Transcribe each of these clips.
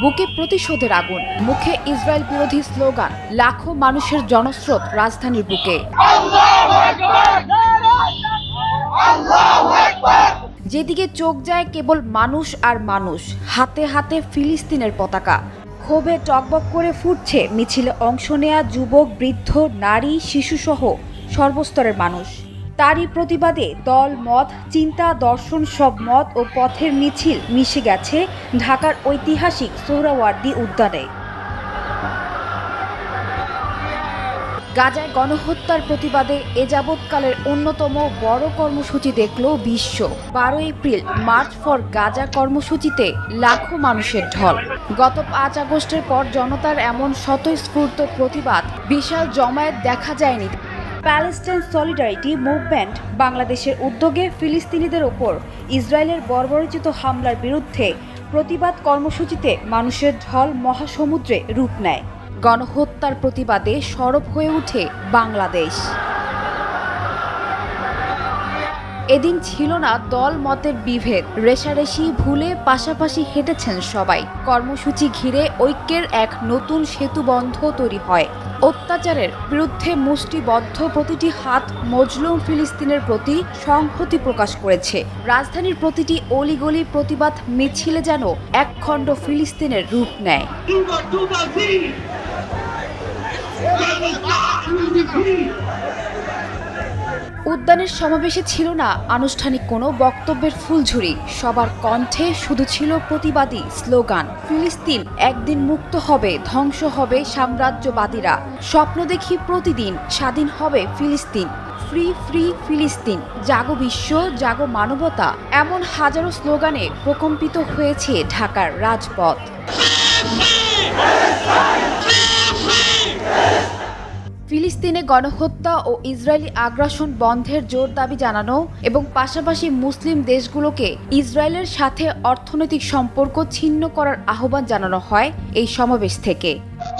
বুকে প্রতিশোধের আগুন, মুখে ইসরায়েল বিরোধী স্লোগান, লাখো মানুষের জনস্রোত রাজধানীর বুকে। যেদিকে চোখ যায় কেবল মানুষ আর মানুষ, হাতে হাতে ফিলিস্তিনের পতাকা। ক্ষোভে টকবক করে ফুটছে মিছিলে অংশ নেয়া যুবক, বৃদ্ধ, নারী, শিশুসহ সর্বস্তরের মানুষ। তারই প্রতিবাদে দল, মত, চিন্তা, দর্শন, সব মত ও পথের মিছিল মিশে গেছে ঢাকার ঐতিহাসিক সোহরাওয়ার্দী উদ্যানে। গাজায় গণহত্যার প্রতিবাদে এ যাবৎকালের অন্যতম বড় কর্মসূচি দেখল বিশ্ব। বারো এপ্রিল, মার্চ ফর গাজা কর্মসূচিতে লাখো মানুষের ঢল। গত পাঁচ আগস্টের পর জনতার এমন স্বতঃস্ফূর্ত প্রতিবাদ, বিশাল জমায়েত দেখা যায়নি। প্যালেস্টাইন সলিডারিটি মুভমেন্ট বাংলাদেশের উদ্যোগে ফিলিস্তিনিদের ওপর ইসরায়েলের বর্বরোচিত হামলার বিরুদ্ধে প্রতিবাদ কর্মসূচিতে মানুষের ঢল মহাসমুদ্রে রূপ নেয়। গণহত্যার প্রতিবাদে সরব হয়ে ওঠে বাংলাদেশ। এদিন ছিল না দল মতের বিভেদ। রেশারেশি ভুলে পাশাপাশি হেঁটেছেন সবাই। কর্মসূচি ঘিরে ঐক্যের এক নতুন সেতুবন্ধ তৈরি হয়। অত্যাচারের বিরুদ্ধে মুষ্টিবদ্ধ প্রতিটি হাত মজলুম ফিলিস্তিনের প্রতি সংহতি প্রকাশ করেছে রাজধানীর প্রতিটি অলিগলি প্রতিবাদ মিছিলে যেন একখণ্ড ফিলিস্তিনের রূপ নেয়! উদ্যানের সমাবেশে ছিল না আনুষ্ঠানিক কোনো বক্তব্যের ফুলঝুরি সবার কণ্ঠে শুধু ছিল প্রতিবাদী স্লোগান ফিলিস্তিন একদিন মুক্ত হবে ধ্বংস হবে সাম্রাজ্যবাদীরা স্বপ্ন দেখি প্রতিদিন স্বাধীন হবে ফিলিস্তিন ফ্রি ফ্রি ফিলিস্তিন জাগো বিশ্ব জাগো মানবতা এমন হাজারো স্লোগানে প্রকম্পিত হয়েছে ঢাকার রাজপথ ফিলিস্তিনে গণহত্যা ও ইসরায়েলি আগ্রাসন বন্ধের জোর দাবি জানানো এবং পাশাপাশি মুসলিম দেশগুলোকে ইসরায়েলের সাথে অর্থনৈতিক সম্পর্ক ছিন্ন করার আহ্বান জানানো হয় এই সমাবেশ থেকে।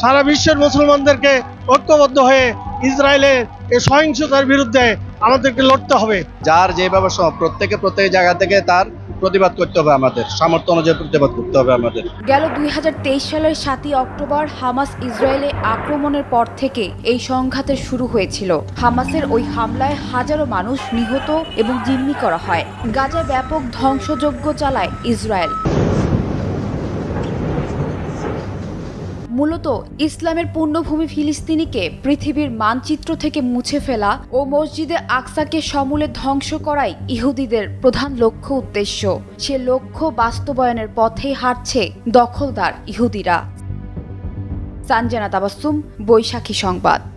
সারা বিশ্বের মুসলমানদেরকে ঐক্যবদ্ধ হয়ে ইসরায়েলের এই সহিংসতার বিরুদ্ধে আমাদেরকে লড়তে হবে। যার যেভাবে প্রত্যেকে প্রত্যেক জায়গা থেকে তার প্রতিবাদ করতে হবে আমাদের। সামর্থ্য অনুযায়ী প্রতিবাদ করতে হবে আমাদের। গেল দুই হাজার তেইশ সালের সাতই অক্টোবর হামাস ইসরায়েলে আক্রমণের পর থেকে এই সংঘাতের শুরু হয়েছিল। হামাসের ওই হামলায় হাজারো মানুষ নিহত এবং জিম্মি করা হয়। গাজা ব্যাপক ধ্বংসযজ্ঞ চালায় ইসরায়েল। মূলত ইসলামের পূর্ণভূমি ফিলিস্তিনিকে পৃথিবীর মানচিত্র থেকে মুছে ফেলা ও মসজিদে আকসাকে সমূলে ধ্বংস করাই ইহুদিদের প্রধান লক্ষ্য উদ্দেশ্য। সে লক্ষ্য বাস্তবায়নের পথেই হাঁটছে দখলদার ইহুদিরা। সানজানা তাবাসুম বৈশাখী সংবাদ।